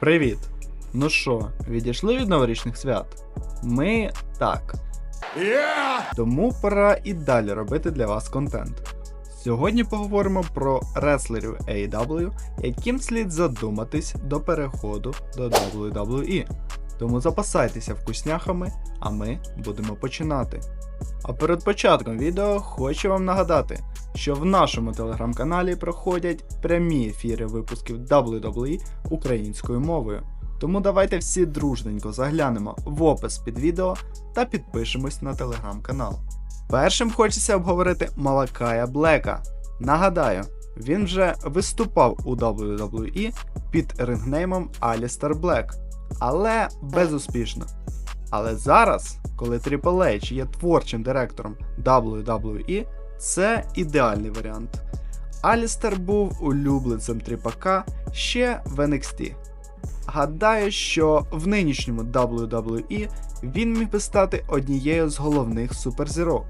Привіт! Ну що, відійшли від новорічних свят? Ми так. Тому пора і далі робити для вас контент. Сьогодні поговоримо про реслерів AEW, яким слід задуматись до переходу до WWE. Тому запасайтеся вкусняхами, а ми будемо починати. А перед початком відео хочу вам нагадати, що в нашому телеграм-каналі проходять прямі ефіри випусків WWE українською мовою. Тому давайте всі дружненько заглянемо в опис під відео та підпишемось на телеграм-канал. Першим хочеться обговорити Малакая Блека. Нагадаю, він вже виступав у WWE під рингнеймом Алістер Блек, але безуспішно. Але зараз, коли Triple H є творчим директором WWE, це ідеальний варіант. Алістер був улюбленцем тріпака ще в NXT. Гадаю, що в нинішньому WWE він міг би стати однією з головних суперзірок.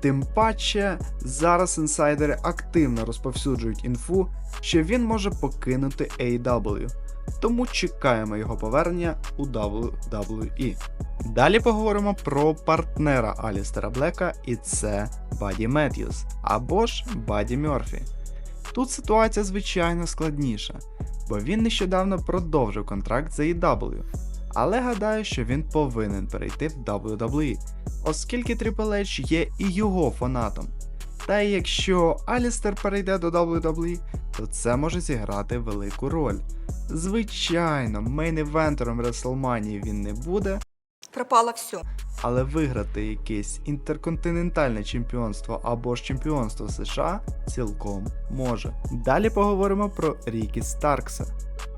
Тим паче, зараз інсайдери активно розповсюджують інфу, що він може покинути AEW, тому чекаємо його повернення у WWE. Далі поговоримо про партнера Алістера Блека, і це Баді Меттьюс або ж Баді Мерфі. Тут ситуація звичайно складніша, бо він нещодавно продовжив контракт за AEW, але гадаю, що він повинен перейти в WWE, оскільки Triple H є і його фанатом. Та й якщо Алістер перейде до WWE, то це може зіграти велику роль. Звичайно, мейн-івентером WrestleMania він не буде, пропало все. але виграти якесь інтерконтинентальне чемпіонство або ж чемпіонство США цілком може. Далі поговоримо про Рікі Старкса.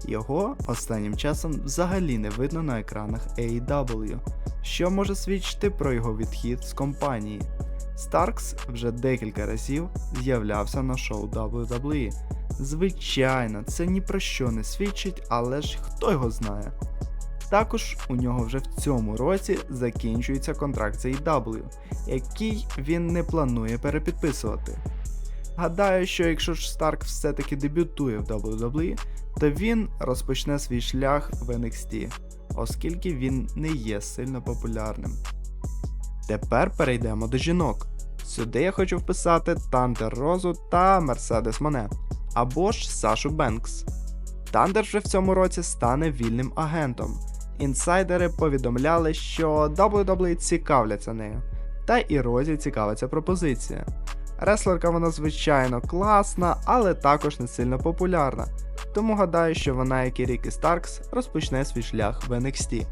Його останнім часом взагалі не видно на екранах AEW, що може свідчити про його відхід з компанії. Старкс вже декілька разів з'являвся на шоу WWE. Звичайно, це ні про що не свідчить, але ж хто його знає. Також у нього вже в цьому році закінчується контракт з AEW, який він не планує перепідписувати. Гадаю, що якщо ж Старк все-таки дебютує в WWE, то він розпочне свій шлях в NXT, оскільки він не є сильно популярним. Тепер перейдемо до жінок. Сюди я хочу вписати Тандер Розу та Мерседес Моне, або ж Сашу Бенкс. Тандер вже в цьому році стане вільним агентом. Інсайдери повідомляли, що WWE цікавляться нею, та і Розі цікавиться пропозиція. Реслерка вона звичайно класна, але також не сильно популярна, тому гадаю, що вона, як і Рікі Старкс, розпочне свій шлях в NXT.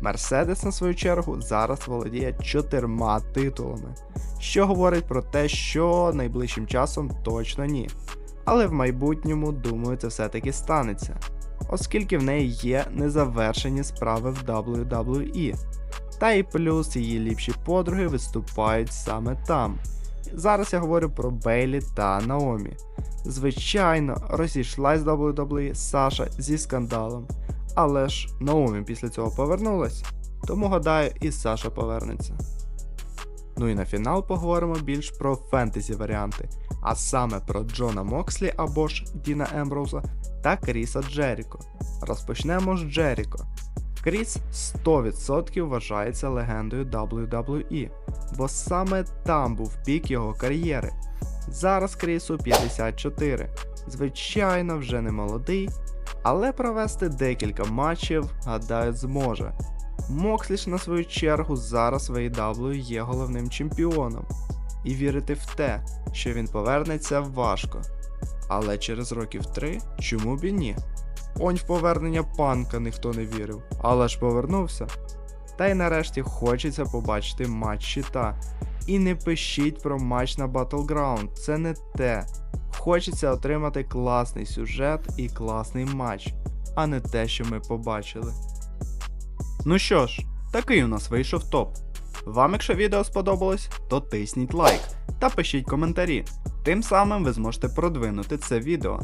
Мерседес, на свою чергу, зараз володіє чотирма титулами, що говорить про те, що найближчим часом точно ні. Але в майбутньому, думаю, це все-таки станеться, оскільки в неї є незавершені справи в WWE. Та й плюс її ліпші подруги виступають саме там. Зараз я говорю про Бейлі та Наомі. Звичайно, розійшлась WWE Саша зі скандалом, але ж Наомі після цього повернулась, тому гадаю, і Саша повернеться. Ну і на фінал поговоримо більш про фентезі варіанти, а саме про Джона Мокслі або ж Діна Емброуза та Кріса Джеріко. Розпочнемо з Джеріко. Кріс 100% вважається легендою WWE, бо саме там був пік його кар'єри. Зараз Крісу 54. Звичайно, вже не молодий, але провести декілька матчів, гадаю, зможе. Мокслі ж на свою чергу зараз в AEW є головним чемпіоном, і вірити в те, що він повернеться важко. Але через років три чому б і ні? Онь в повернення панка ніхто не вірив, але ж повернувся. Та й нарешті хочеться побачити матч щита. І не пишіть про матч на Battleground, це не те. Хочеться отримати класний сюжет і класний матч, а не те, що ми побачили. Ну що ж, такий у нас вийшов топ. Вам, якщо відео сподобалось, то тисніть лайк та пишіть коментарі. Тим самим ви зможете продвинути це відео.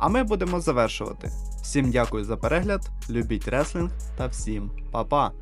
А ми будемо завершувати. Всім дякую за перегляд, любіть реслінг та всім па-па!